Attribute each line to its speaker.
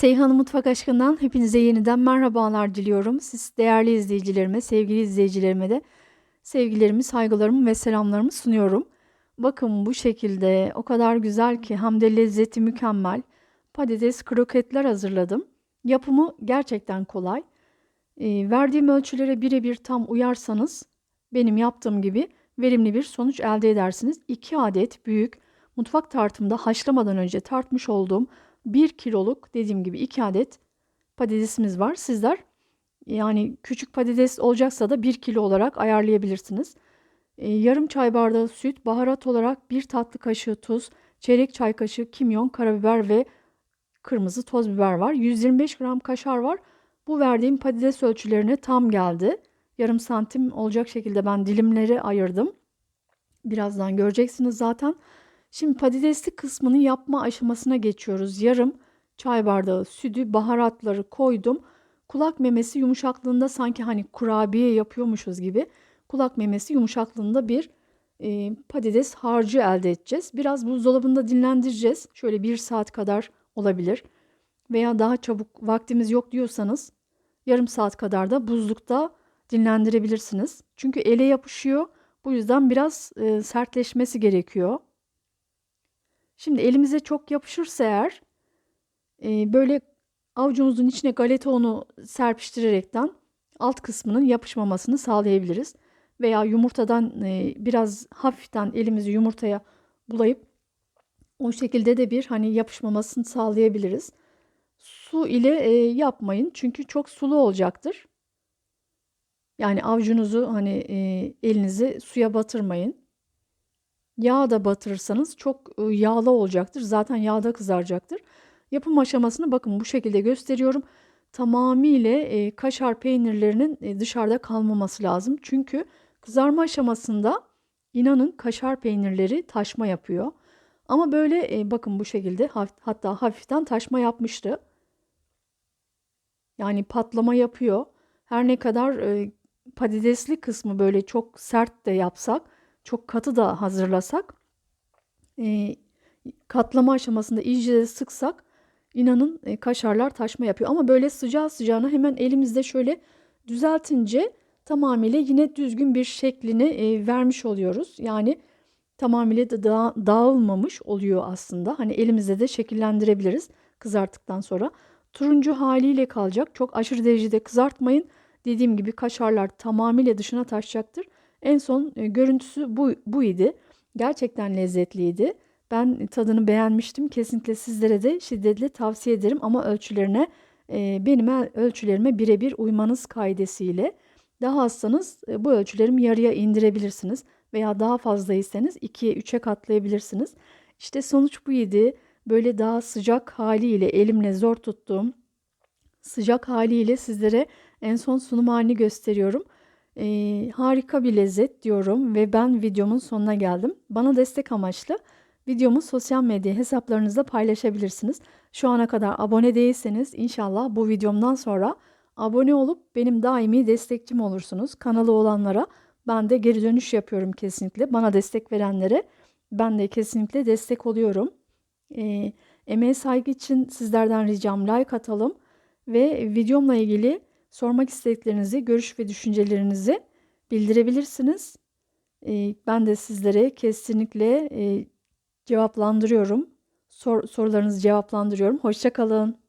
Speaker 1: Seyhan Mutfak Aşkı'ndan hepinize yeniden merhabalar diliyorum. Siz değerli izleyicilerime, sevgili izleyicilerime de sevgilerimi, saygılarımı ve selamlarımı sunuyorum. Bakın bu şekilde o kadar güzel ki hem de lezzeti mükemmel. Patates kroketler hazırladım. Yapımı gerçekten kolay. E, verdiğim ölçülere birebir tam uyarsanız benim yaptığım gibi verimli bir sonuç elde edersiniz. 2 adet büyük mutfak tartımda haşlamadan önce tartmış olduğum 1 kiloluk dediğim gibi 2 adet patatesimiz var. Sizler yani küçük patates olacaksa da 1 kilo olarak ayarlayabilirsiniz. E, yarım çay bardağı süt, baharat olarak 1 tatlı kaşığı tuz, çeyrek çay kaşığı kimyon, karabiber ve kırmızı toz biber var. 125 gram kaşar var. Bu verdiğim patates ölçülerine tam geldi. Yarım santim olacak şekilde ben dilimleri ayırdım. Birazdan göreceksiniz zaten. Şimdi patatesli kısmını yapma aşamasına geçiyoruz. Yarım çay bardağı sütü, baharatları koydum. Kulak memesi yumuşaklığında sanki hani kurabiye yapıyormuşuz gibi kulak memesi yumuşaklığında bir e, patates harcı elde edeceğiz. Biraz buzdolabında dinlendireceğiz. Şöyle bir saat kadar olabilir. Veya daha çabuk vaktimiz yok diyorsanız yarım saat kadar da buzlukta dinlendirebilirsiniz. Çünkü ele yapışıyor. Bu yüzden biraz e, sertleşmesi gerekiyor. Şimdi elimize çok yapışırsa eğer e, böyle avucumuzun içine galeta unu serpiştirerekten alt kısmının yapışmamasını sağlayabiliriz. Veya yumurtadan e, biraz hafiften elimizi yumurtaya bulayıp o şekilde de bir hani yapışmamasını sağlayabiliriz. Su ile e, yapmayın çünkü çok sulu olacaktır. Yani avucunuzu hani e, elinizi suya batırmayın. Yağ da batırırsanız çok yağlı olacaktır. Zaten yağda kızaracaktır. Yapım aşamasını bakın bu şekilde gösteriyorum. Tamamıyla kaşar peynirlerinin dışarıda kalmaması lazım. Çünkü kızarma aşamasında inanın kaşar peynirleri taşma yapıyor. Ama böyle bakın bu şekilde hatta hafiften taşma yapmıştı. Yani patlama yapıyor. Her ne kadar patatesli kısmı böyle çok sert de yapsak, çok katı da hazırlasak, e, katlama aşamasında iyice de sıksak inanın e, kaşarlar taşma yapıyor. Ama böyle sıcağı sıcağına hemen elimizde şöyle düzeltince tamamıyla yine düzgün bir şeklini e, vermiş oluyoruz. Yani tamamıyla da da dağılmamış oluyor aslında. Hani elimizde de şekillendirebiliriz kızarttıktan sonra. Turuncu haliyle kalacak. Çok aşırı derecede kızartmayın. Dediğim gibi kaşarlar tamamıyla dışına taşacaktır. En son e, görüntüsü bu, bu idi. Gerçekten lezzetliydi. Ben tadını beğenmiştim. Kesinlikle sizlere de şiddetle tavsiye ederim ama ölçülerine e, benim ölçülerime birebir uymanız kaidesiyle daha azsanız e, bu ölçülerimi yarıya indirebilirsiniz veya daha fazlaysanız 2'ye 3'e katlayabilirsiniz. İşte sonuç bu idi. Böyle daha sıcak haliyle elimle zor tuttuğum sıcak haliyle sizlere en son sunum halini gösteriyorum. Ee, harika bir lezzet diyorum ve ben videomun sonuna geldim. Bana destek amaçlı videomu sosyal medya hesaplarınızda paylaşabilirsiniz. Şu ana kadar abone değilseniz inşallah bu videomdan sonra abone olup benim daimi destekçim olursunuz. Kanalı olanlara ben de geri dönüş yapıyorum kesinlikle. Bana destek verenlere ben de kesinlikle destek oluyorum. E, emeğe saygı için sizlerden ricam like atalım ve videomla ilgili sormak istediklerinizi, görüş ve düşüncelerinizi bildirebilirsiniz. E, ben de sizlere kesinlikle e, cevaplandırıyorum. Sor, sorularınızı cevaplandırıyorum. Hoşçakalın.